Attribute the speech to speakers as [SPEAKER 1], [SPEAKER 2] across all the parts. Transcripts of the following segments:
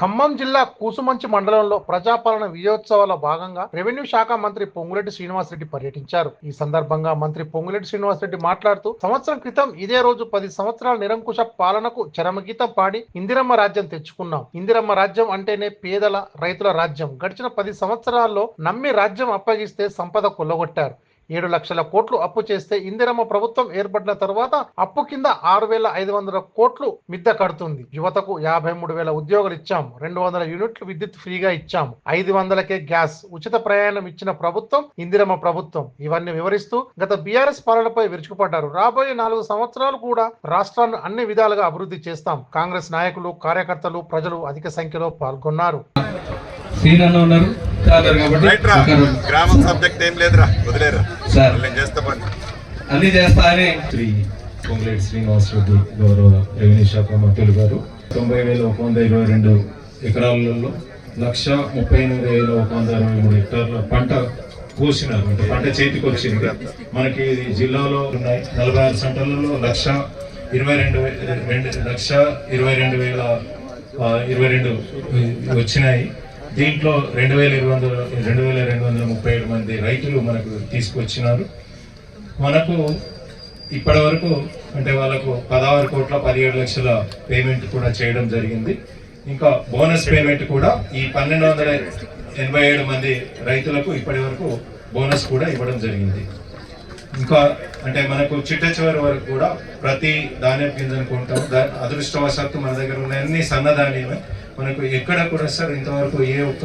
[SPEAKER 1] ఖమ్మం జిల్లా కూసుమంచి మండలంలో ప్రజాపాలన విజయోత్సవాల భాగంగా రెవెన్యూ శాఖ మంత్రి పొంగులెడ్డి శ్రీనివాసరెడ్డి పర్యటించారు. ఈ సందర్భంగా మంత్రి పొంగులెడ్డి శ్రీనివాసరెడ్డి మాట్లాడుతూ సంవత్సరం క్రితం ఇదే రోజు పది సంవత్సరాల నిరంకుశ పాలనకు చరమగీతం పాడి ఇందిరమ్మ రాజ్యం తెచ్చుకున్నాం. ఇందిరమ్మ రాజ్యం అంటేనే పేదల రైతుల రాజ్యం. గడిచిన పది సంవత్సరాల్లో నమ్మి రాజ్యం అప్పగిస్తే సంపద కొల్లగొట్టారు. ఏడు లక్షల కోట్లు అప్పు చేస్తే ఇందిరమ్మ ప్రభుత్వం ఏర్పడిన తర్వాత అప్పు కింద ఆరు వేల ఐదు వందల కోట్లు మిద్ద కడుతుంది. యువతకు యాభై మూడు వేల ఉద్యోగాలు ఇచ్చాం. రెండు వందల యూనిట్లు విద్యుత్ ఫ్రీగా ఇచ్చాం. ఐదు వందలకే గ్యాస్ ఉచిత ప్రయాణం ఇచ్చిన ప్రభుత్వం ఇందిరమ్మ ప్రభుత్వం. ఇవన్నీ వివరిస్తూ గత బీఆర్ఎస్ పాలనపై విరుచుకుపడ్డారు. రాబోయే నాలుగు సంవత్సరాలు కూడా రాష్ట్రాన్ని అన్ని విధాలుగా అభివృద్ధి చేస్తాం. కాంగ్రెస్ నాయకులు కార్యకర్తలు ప్రజలు అధిక సంఖ్యలో పాల్గొన్నారు.
[SPEAKER 2] గ్రామం సబ్జెక్ట్ ఏం లేదురా. వదిలేరా.
[SPEAKER 3] సార్.
[SPEAKER 2] నేను చేస్తా పని.
[SPEAKER 3] అన్ని చేస్తా అని.
[SPEAKER 4] శ్రీ పొంగులేటి శ్రీనివాస్ రెడ్డి గౌరవ రెవెన్యూ శాఖ మంత్రులు గారు. తొంభై వేల ఒక వంద ఇరవై రెండు ఎకరాలలో లక్ష ముప్పై ఎనిమిది వేల ఒక వంద అరవై మూడు హెక్టార్ల పంట కోసినారు. అంటే పంట చేతికి వచ్చింది. మనకి జిల్లాలో ఉన్నాయి. నలభై ఆరు సెంటర్లలో లక్ష ఇరవై రెండు రెండు లక్ష ఇరవై రెండు వేల ఇరవై రెండు వచ్చినాయి. దీంట్లో రెండు వేల ఇరవై వందల రెండు వేల రెండు వందల ముప్పై ఏడు మంది రైతులు మనకు తీసుకొచ్చినారు. మనకు ఇప్పటి వరకు అంటే వాళ్ళకు పదహారు కోట్ల పదిహేడు లక్షల పేమెంట్ కూడా చేయడం జరిగింది. ఇంకా బోనస్ పేమెంట్ కూడా ఈ పన్నెండు వందల ఎనభై ఏడు మంది రైతులకు ఇప్పటి వరకు బోనస్ కూడా ఇవ్వడం జరిగింది. ఇంకా అంటే మనకు చిట్ట చివరి వరకు కూడా ప్రతి ధాన్యం గింజను కొంటాం. దా- అదృష్టవశాత్తు మన దగ్గర ఉన్న అన్ని సన్న మనకు ఎక్కడ కూడా సార్ ఇంతవరకు ఏ ఒక్క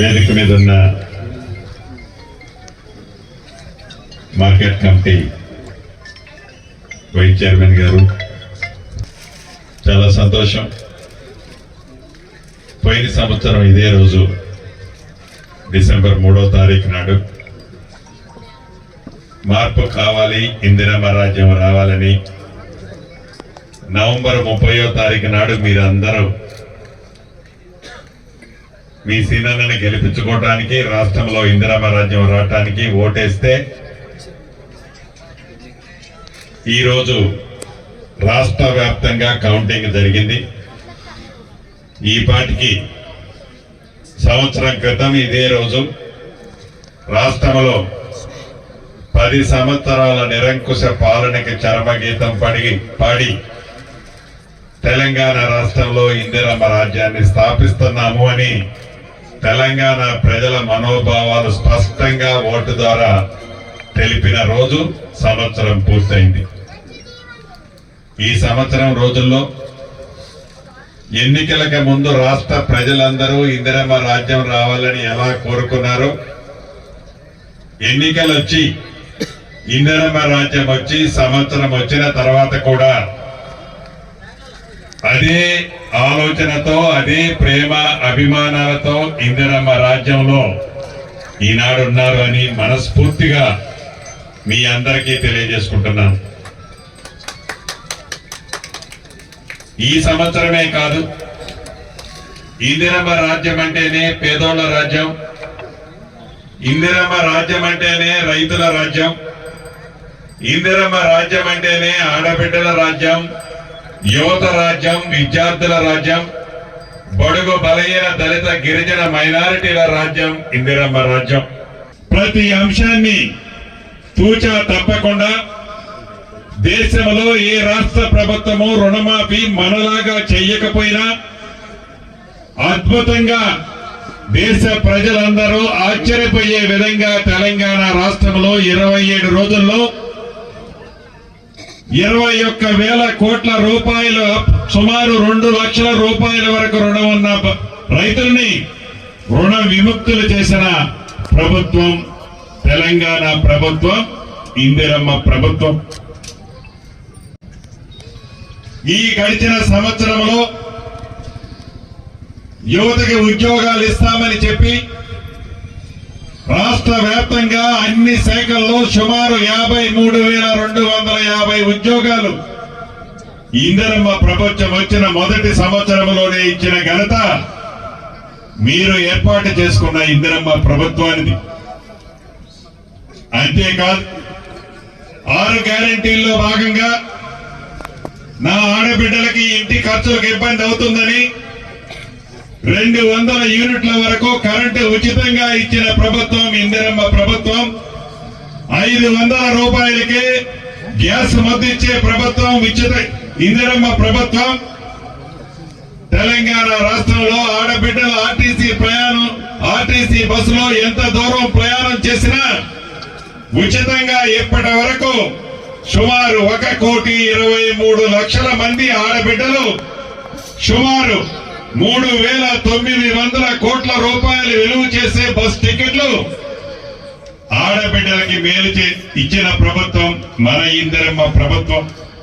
[SPEAKER 5] వేదిక మీద ఉన్న మార్కెట్ కమిటీ వైస్ చైర్మన్ గారు చాలా సంతోషం. పోయిన సంవత్సరం ఇదే రోజు డిసెంబర్ మూడో తారీఖు నాడు మార్పు కావాలి ఇందిరమ్మ రాజ్యం రావాలని నవంబర్ ముప్పయో తారీఖు నాడు మీరందరూ మీ సీనన్నని గెలిపించుకోవటానికి రాష్ట్రంలో ఇందిరామ రాజ్యం రావటానికి ఓటేస్తే ఈరోజు రాష్ట్ర వ్యాప్తంగా కౌంటింగ్ జరిగింది. ఈ పాటికి సంవత్సరం క్రితం ఇదే రోజు రాష్ట్రంలో పది సంవత్సరాల నిరంకుశ పాలనకి చరమగీతం పడి పాడి తెలంగాణ రాష్ట్రంలో ఇందిరమ్మ రాజ్యాన్ని స్థాపిస్తున్నాము అని తెలంగాణ ప్రజల మనోభావాలు స్పష్టంగా ఓటు ద్వారా తెలిపిన రోజు సంవత్సరం పూర్తయింది. ఈ సంవత్సరం రోజుల్లో ఎన్నికలకు ముందు రాష్ట్ర ప్రజలందరూ ఇందిరమ్మ రాజ్యం రావాలని ఎలా కోరుకున్నారో ఎన్నికలు వచ్చి ఇందిరమ్మ రాజ్యం వచ్చి సంవత్సరం వచ్చిన తర్వాత కూడా అదే ఆలోచనతో అదే ప్రేమ అభిమానాలతో ఇందిరమ్మ రాజ్యంలో ఈనాడు ఉన్నారు అని మనస్ఫూర్తిగా మీ అందరికీ తెలియజేసుకుంటున్నాను. ఈ సంవత్సరమే కాదు ఇందిరమ్మ రాజ్యం అంటేనే పేదోళ్ళ రాజ్యం ఇందిరమ్మ రాజ్యం అంటేనే రైతుల రాజ్యం ఇందిరమ్మ రాజ్యం అంటేనే ఆడబిడ్డల రాజ్యం యువత రాజ్యం విద్యార్థుల రాజ్యం బడుగు బలహీన దళిత గిరిజన మైనారిటీల రాజ్యం ఇందిరమ్మ రాజ్యం. ప్రతి అంశాన్ని తూచా తప్పకుండా దేశంలో ఏ రాష్ట్ర ప్రభుత్వము రుణమాఫీ మనలాగా చెయ్యకపోయినా అద్భుతంగా దేశ ప్రజలందరూ ఆశ్చర్యపోయే విధంగా తెలంగాణ రాష్ట్రంలో ఇరవై ఏడు రోజుల్లో ఇరవై ఒక్క వేల కోట్ల రూపాయలు సుమారు రెండు లక్షల రూపాయల వరకు రుణం ఉన్న రైతుల్ని రుణ విముక్తులు చేసిన ప్రభుత్వం తెలంగాణ ప్రభుత్వం ఇందిరమ్మ ప్రభుత్వం. ఈ గడిచిన సంవత్సరంలో యువతకి ఉద్యోగాలు ఇస్తామని చెప్పి రాష్ట్ర వ్యాప్తంగా అన్ని శాఖల్లో సుమారు యాభై మూడు వేల రెండు వందల యాభై ఉద్యోగాలు. ఇందరమ్మ ప్రపంచం వచ్చిన మొదటి సంవత్సరంలోనే ఇచ్చిన ఘనత మీరు ఏర్పాటు చేసుకున్న ఇందిరమ్మ ప్రభుత్వానికి అంతేకాదు ఆరు గ్యారంటీల్లో భాగంగా నా ఆడబిడ్డలకి ఇంటి ఖర్చులకు ఇబ్బంది అవుతుందని రెండు వందల యూనిట్ల వరకు కరెంటు ఉచితంగా ఇచ్చిన ప్రభుత్వం ఇందిరమ్మ ప్రభుత్వం ఐదు వందల రూపాయలకి గ్యాస్ మద్దిచ్చే ప్రభుత్వం ఉచిత ఇందిరమ్మ ప్రభుత్వం. తెలంగాణ రాష్ట్రంలో ఆడబిడ్డల ఆర్టీసీ ప్రయాణం ఆర్టీసీ బస్సులో ఎంత దూరం ప్రయాణం చేసినా ఉచితంగా ఇప్పటి వరకు సుమారు ఒక కోటి ఇరవై మూడు లక్షల మంది ఆడబిడ్డలు సుమారు మూడు వేల తొమ్మిది వందల కోట్ల రూపాయలు విలువ చేసే బస్ టికెట్లు ఆడబిడ్డలకి మేలు ఇచ్చిన ప్రభుత్వం మన ఇందరమ్మ ప్రభుత్వం.